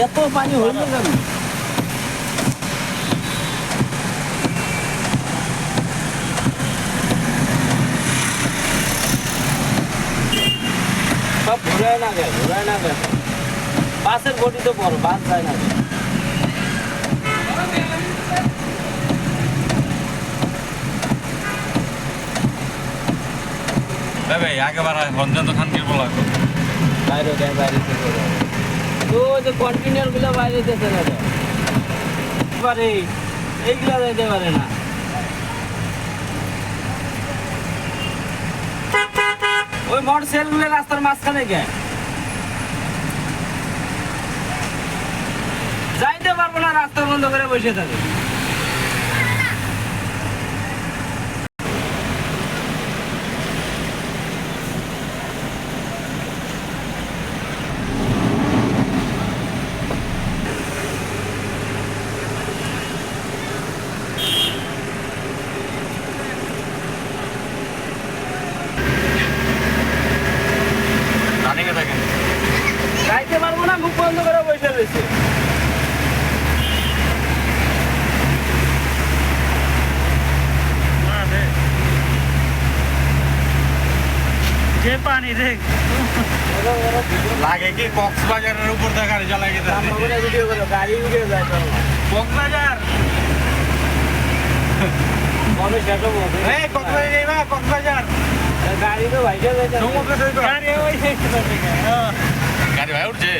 এত পানি হইল কেন সব ঘুরায় না গে ঘুরায় না গে বাসের তো বড় বাস যায় না গে ভাই একেবারে রঞ্জন তো খানকির বলা বাইরে দেয়, বাইরে থেকে তো যে কন্টেনারগুলো বাইরে যেতে না। পারে এইগুলা যেতে পারে না। ওই মোটর সেলগুলো রাস্তার মাঝখানে গে যাইতে পারব না, রাস্তা বন্ধ করে বসে থাকে রানিংয়ে থাকেন যাইতে পারব না মুখ বন্ধ করে বসে রয়েছে যে পানি রে লাগে কি? কক্সবাজারের উপর দেখা রেজাল্ট লাগে ভিডিও করো গাড়ি উড়ে যায় কক্সবাজার? গাড়ি গাড়ি গাড়ি ভাই উঠছে।